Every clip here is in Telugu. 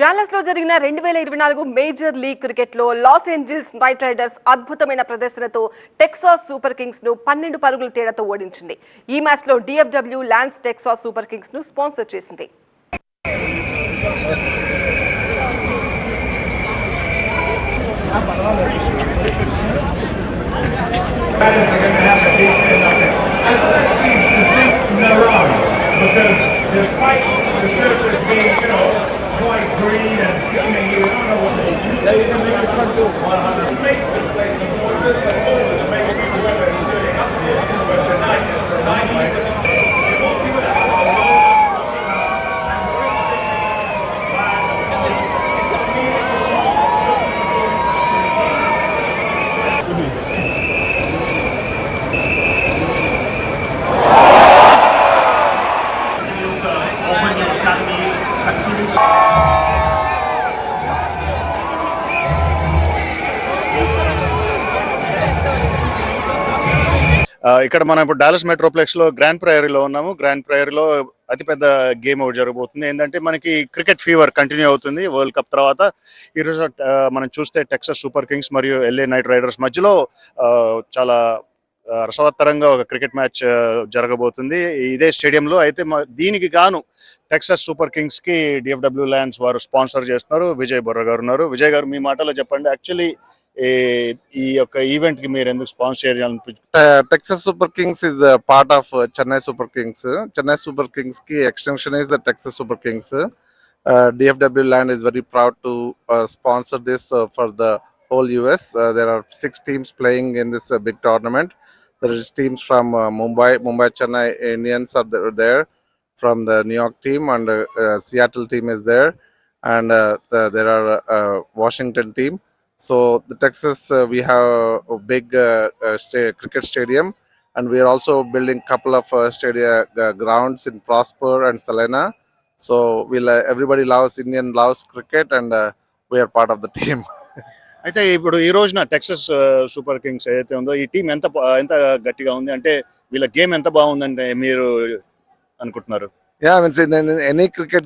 డాలస్లో జరిగిన రెండు వేల ఇరవై నాలుగు మేజర్ లీగ్ క్రికెట్లో లాస్ ఏంజల్స్ నైట్ రైడర్స్ అద్భుతమైన ప్రదర్శనతో టెక్సాస్ సూపర్ కింగ్స్ను పన్నెండు పరుగుల తేడాతో ఓడించింది. ఈ మ్యాచ్లో డిఎఫ్డబ్ల్యూ ల్యాండ్స్ టెక్సాస్ సూపర్ కింగ్స్ను స్పాన్సర్ చేసింది. Because despite the surface being, you know, quite green and seemingly, I don't know what they do. They can make the front door 100. ఇక్కడ మనం ఇప్పుడు డాలస్ మెట్రోప్లెక్స్లో గ్రాండ్ ప్రయరీలో ఉన్నాము. గ్రాండ్ ప్రయరీలో అతిపెద్ద గేమ్ ఒకటి జరగబోతుంది. ఏంటంటే మనకి క్రికెట్ ఫీవర్ కంటిన్యూ అవుతుంది వరల్డ్ కప్ తర్వాత. ఈరోజు మనం చూస్తే టెక్సస్ సూపర్ కింగ్స్ మరియు ఎల్ఏ నైట్ రైడర్స్ మధ్యలో చాలా రసవత్తరంగా ఒక క్రికెట్ మ్యాచ్ జరగబోతుంది. ఇదే స్టేడియంలో అయితే దీనికి గాను టెక్సస్ సూపర్ కింగ్స్కి డిఎఫ్డబ్ల్యూ ల్యాండ్స్ వారు స్పాన్సర్ చేస్తున్నారు. విజయ్ బొర్ర గారు ఉన్నారు. విజయ్ గారు మీ మాటలో చెప్పండి. యాక్చువల్లీ ఈ యొక్క ఈవెంట్ కి మీరు ఎందుకు sponsor చేయాలనిపించు Uh, Texas Super Kings is a part of uh, Chennai Super Kings. Chennai Super Kings ki extension is the Texas Super Kings. Uh, DFW Land is very proud to uh, sponsor this uh, for the whole US. Uh, there are six teams playing in this uh, big tournament. There is teams from uh, Mumbai, Mumbai Chennai Indians are there, there from the New York team, and uh, uh, Seattle team is there, and uh, the, there are uh, Washington team. So the Texas, uh, we have a big uh, uh, cricket stadium, and we are also building couple of uh, stadia uh, grounds in Prosper and Salena. So we'll uh, everybody loves Indian loves cricket, and uh, we are part of the team. అయితే ఇప్పుడు ఈ రోజున టెక్సస్ సూపర్ కింగ్స్ ఏదైతే ఉందో ఈ టీం ఎంత ఎంత గట్టిగా ఉంది అంటే వీళ్ళ గేమ్ ఎంత బాగుందంటే మీరు అనుకుంటున్నారు yeah, I mean, see, in, in any cricket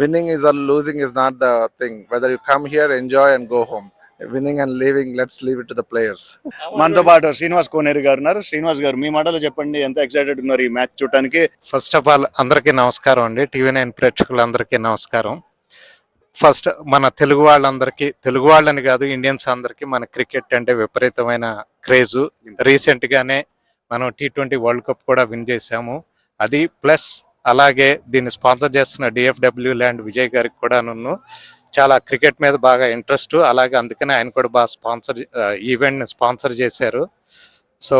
winning is or losing is not the thing. Whether you come here, enjoy, and go home. Winning and leaving, let's leave it to the players. మనతో పాటు శ్రీనివాస్ కోనేరు గారు ఉన్నారు. శ్రీనివాస్ గారు మీ మాటలో చెప్పండి. ఎంత ఎక్సైటెడ్ ఉన్నారు ఈ మ్యాచ్ చూడటానికి? ఫస్ట్ ఆఫ్ ఆల్ అందరికీ నమస్కారం అండి. టీవీ నైన్ ప్రేక్షకులందరికీ నమస్కారం. ఫస్ట్ మన తెలుగు వాళ్ళందరికీ తెలుగు వాళ్ళని కాదు ఇండియన్స్ అందరికీ మన క్రికెట్ అంటే విపరీతమైన క్రేజు. రీసెంట్ గానే మనం టీ ట్వంటీ వరల్డ్ కప్ కూడా విన్ చేశాము. అది ప్లస్ అలాగే దీన్ని స్పాన్సర్ చేస్తున్న డిఎఫ్డబ్ల్యూ ల్యాండ్ విజయ్ గారికి కూడా నన్ను చాలా క్రికెట్ మీద బాగా ఇంట్రెస్ట్. అలాగే అందుకనే ఆయన కూడా బాగా స్పాన్సర్ ఈవెంట్ని స్పాన్సర్ చేశారు. So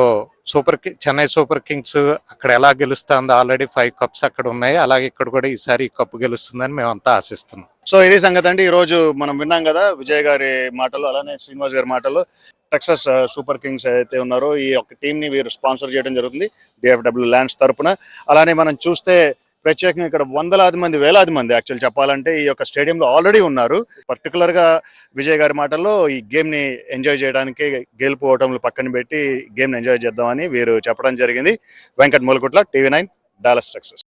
super Chennai Super Kings అక్కడ ఎలా గెలుస్తుందో ఆల్రెడీ ఫైవ్ కప్స్ అక్కడ ఉన్నాయి. అలాగే ఇక్కడ కూడా ఈసారి ఈ కప్పు గెలుస్తుందని మేమంతా ఆశిస్తున్నాం. సో ఇది సంగతి అండి. ఈ రోజు మనం విన్నాం కదా విజయ్ గారి మాటలు అలానే శ్రీనివాస్ గారి మాటలు. టెక్సస్ సూపర్ కింగ్స్ ఏదైతే ఉన్నారో ఈ యొక్క టీం ని వీరు స్పాన్సర్ చేయడం జరుగుతుంది. డిఎఫ్డబ్ల్యూ ల్యాండ్స్ తరపున. అలానే మనం చూస్తే ప్రత్యేకంగా ఇక్కడ వందలాది మంది వేలాది మంది యాక్చువల్ చెప్పాలంటే ఈ యొక్క స్టేడియంలో ఆల్రెడీ ఉన్నారు. పర్టికులర్గా విజయ్ గారి మాటల్లో ఈ గేమ్ని ఎంజాయ్ చేయడానికి గెలుపు ఓటములు పక్కన పెట్టి గేమ్ని ఎంజాయ్ చేద్దామని వీరు చెప్పడం జరిగింది. Venkat Mulakutla TV nine Dallas Texas